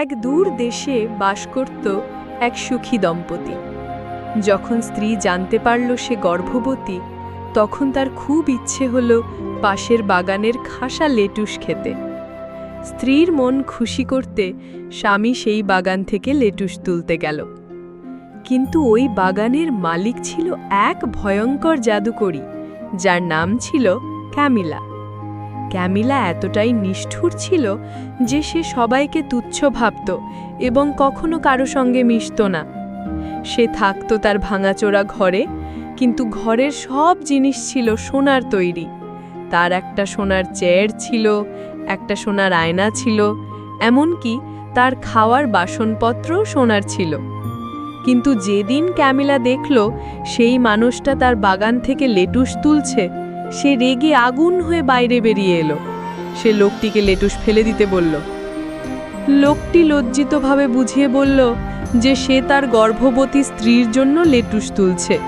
এক দূর দেশে বাস করত এক সুখী দম্পতি। যখন স্ত্রী জানতে পারল সে গর্ভবতী, তখন তার খুব ইচ্ছে হলো পাশের বাগানের খাসা লেটুস খেতে। স্ত্রীর মন খুশি করতে স্বামী সেই বাগান থেকে লেটুস তুলতে গেল। কিন্তু ওই বাগানের মালিক ছিল এক ভয়ঙ্কর জাদুকরী, যার নাম ছিল ক্যামিলা। ক্যামিলা এতটাই নিষ্ঠুর ছিল যে সে সবাইকে তুচ্ছ ভাবত এবং কখনো কারও সঙ্গে মিশত না। সে থাকত তার ভাঙাচোরা ঘরে, কিন্তু ঘরের সব জিনিস ছিল সোনার তৈরি। তার একটা সোনার চেয়ার ছিল, একটা সোনার আয়না ছিল, এমনকি তার খাওয়ার বাসনপত্রও সোনার ছিল। কিন্তু যেদিন ক্যামিলা দেখল, সেই মানুষটা তার বাগান থেকে লেটুস তুলছে সে রেগে আগুন হয়ে বাইরে বেরিয়ে এলো। সে লোকটিকে লেটুস ফেলে দিতে বলল। লোকটি লজ্জিতভাবে বুঝিয়ে বলল যে সে তার গর্ভবতী স্ত্রীর জন্য লেটুস তুলছে।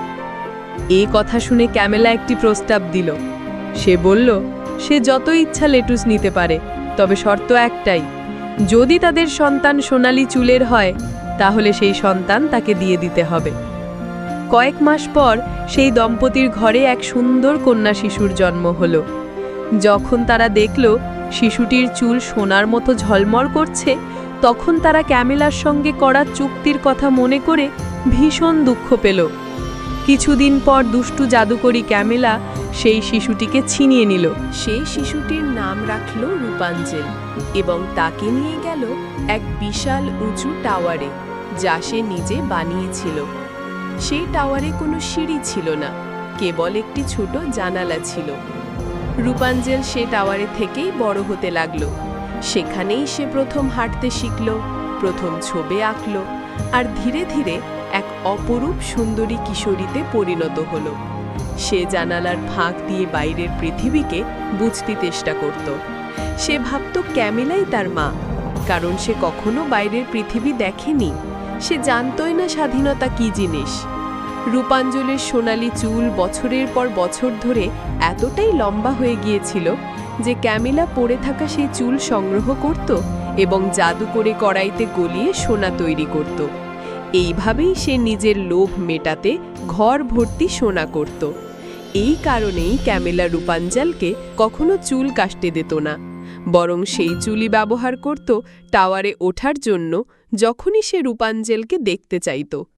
এ কথা শুনে ক্যামেলা একটি প্রস্তাব দিল। সে বলল, সে যত ইচ্ছা লেটুস নিতে পারে, তবে শর্ত একটাই। যদি তাদের সন্তান সোনালি চুলের হয়, তাহলে সেই সন্তান তাকে দিয়ে দিতে হবে। কয়েক মাস পর সেই দম্পতির ঘরে এক সুন্দর কন্যা শিশুর জন্ম হলো। যখন তারা দেখল শিশুটির চুল সোনার মতো ঝলমল করছে, তখন তারা ক্যামেলার সঙ্গে করা চুক্তির কথা মনে করে ভীষণ দুঃখ পেল। কিছুদিন পর দুষ্টু জাদুকরী ক্যামেলা সেই শিশুটিকে ছিনিয়ে নিল। সেই শিশুটির নাম রাখল রূপাঞ্জেল এবং তাকে নিয়ে গেল এক বিশাল উঁচু টাওয়ারে, যা সে নিজে বানিয়েছিল। সেই টাওয়ারে কোনো সিঁড়ি ছিল না, কেবল একটি ছোট জানালা ছিল। রূপাঞ্জেল সে টাওয়ারে থেকেই বড় হতে লাগল। সেখানেই সে প্রথম হাঁটতে শিখল, প্রথম ছবি আঁকল আর ধীরে ধীরে এক অপরূপ সুন্দরী কিশোরীতে পরিণত হল। সে জানালার ফাঁক দিয়ে বাইরের পৃথিবীকে বুঝতে চেষ্টা করত। সে ভাবত ক্যামেলাই তার মা, কারণ সে কখনো বাইরের পৃথিবী দেখেনি। সে জানতই না স্বাধীনতা কি জিনিস। রূপাঞ্জলের সোনালি চুল বছরের পর বছর ধরে এতটাই লম্বা হয়ে গিয়েছিল যে ক্যামিলা পড়ে থাকা সেই চুল সংগ্রহ করত এবং জাদু করে কড়াইতে গলিয়ে সোনা তৈরি করত। এইভাবেই সে নিজের লোভ মেটাতে ঘর ভর্তি সোনা করত। এই কারণেই ক্যামেলা রূপাঞ্জলকে কখনো চুল কাটতে দিত না। বরং সেই চুলি ব্যবহার করত টাওয়ারে ওঠার জন্য যখনই সে রূপাঞ্জেলকে দেখতে চাইত।